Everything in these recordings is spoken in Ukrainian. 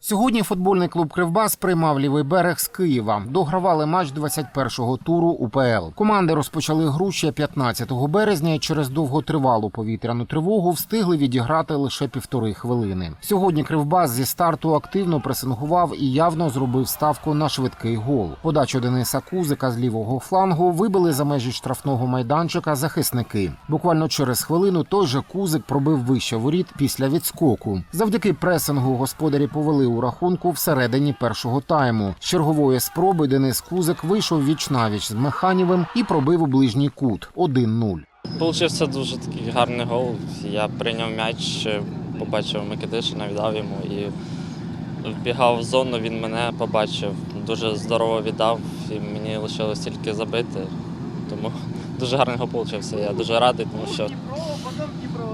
Сьогодні футбольний клуб Кривбас приймав лівий берег з Києва. Догравали матч 21-го туру УПЛ. Команди розпочали гру ще 15 березня і через довготривалу повітряну тривогу встигли відіграти лише півтори хвилини. Сьогодні Кривбас зі старту активно пресингував і явно зробив ставку на швидкий гол. Подачу Дениса Кузика з лівого флангу вибили за межі штрафного майданчика захисники. Буквально через хвилину той же Кузик пробив вище воріт після відскоку. Завдяки пресингу господарі повели у рахунку всередині першого тайму. Чергової спроби Денис Кузик вийшов віч-навіч з Механівим і пробив у ближній кут 1-0. Получився дуже такий гарний гол. Я прийняв м'яч, побачив Микитишина, віддав йому і вбігав в зону, він мене побачив. Дуже здорово віддав і мені лишилось тільки забити. Тому дуже гарний гол получився. Я дуже радий, тому що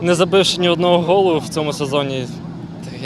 не забивши ні одного голу в цьому сезоні,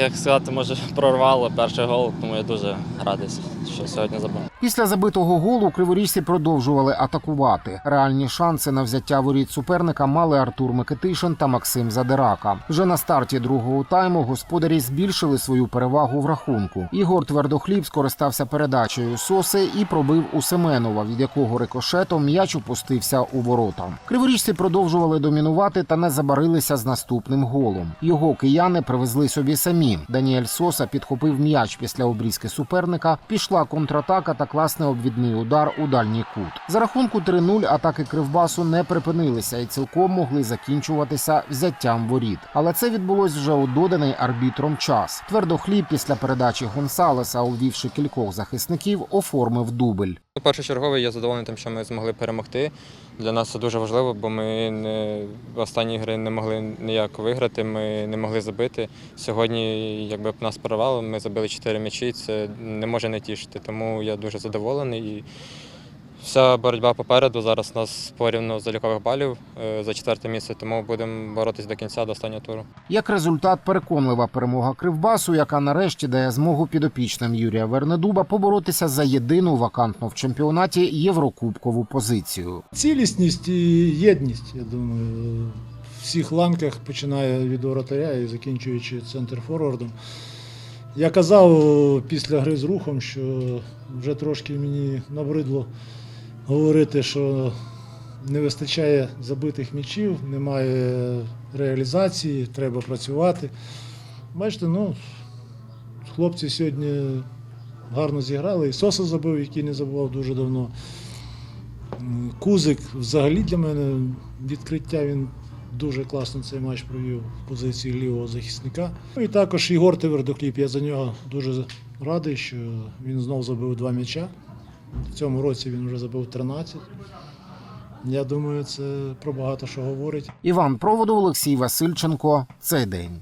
як сказати, може прорвало перший гол, тому я дуже радий, що сьогодні забив. Після забитого голу криворіжці продовжували атакувати. Реальні шанси на взяття воріт суперника мали Артур Микитишин та Максим Задирака. Вже на старті другого тайму господарі збільшили свою перевагу в рахунку. Ігор Твердохліб скористався передачею соси і пробив у Семенова, від якого рикошетом м'яч опустився у ворота. Криворіжці продовжували домінувати та не забарилися з наступним голом. Його кияни привезли собі самі. Даніель Соса підхопив м'яч після обрізки суперника. Пішла контратака та класний обвідний удар у дальній кут. За рахунку 3-0 атаки Кривбасу не припинилися і цілком могли закінчуватися взяттям воріт. Але це відбулось вже у доданий арбітром час. Твердохліб після передачі Гонсалеса, увівши кількох захисників, оформив дубль. Ну, я задоволений тим, що ми змогли перемогти. Для нас це дуже важливо, бо ми не, останні гри не могли ніяк виграти, ми не могли забити. Сьогодні, якби нас прорвало, ми забили 4 м'ячі, це не може не тішити. Тому я дуже задоволений. І вся боротьба попереду. Зараз у нас порівну залікових балів е, за четверте місце, тому будемо боротись до кінця, до останнього туру. Як результат, переконлива перемога Кривбасу, яка нарешті дає змогу підопічним Юрія Вернедуба поборотися за єдину вакантну в чемпіонаті єврокубкову позицію. Цілісність і єдність, я думаю, в всіх ланках, починає від воротаря і закінчуючи центр форвардом. Я казав після гри з рухом, що вже трошки мені набридло говорити, що не вистачає забитих м'ячів, немає реалізації, треба працювати. Бачите, ну, хлопці сьогодні гарно зіграли. І Соса забив, який не забував дуже давно. Кузик взагалі для мене відкриття. Він дуже класно цей матч провів в позиції лівого захисника. Ну, І також Ігор Твердокліп. Я за нього дуже радий, що він знов забив два м'яча. В цьому році він вже забив 13. Я думаю, це про багато що говорить. Іван Проводу, Олексій Васильченко. Цей день.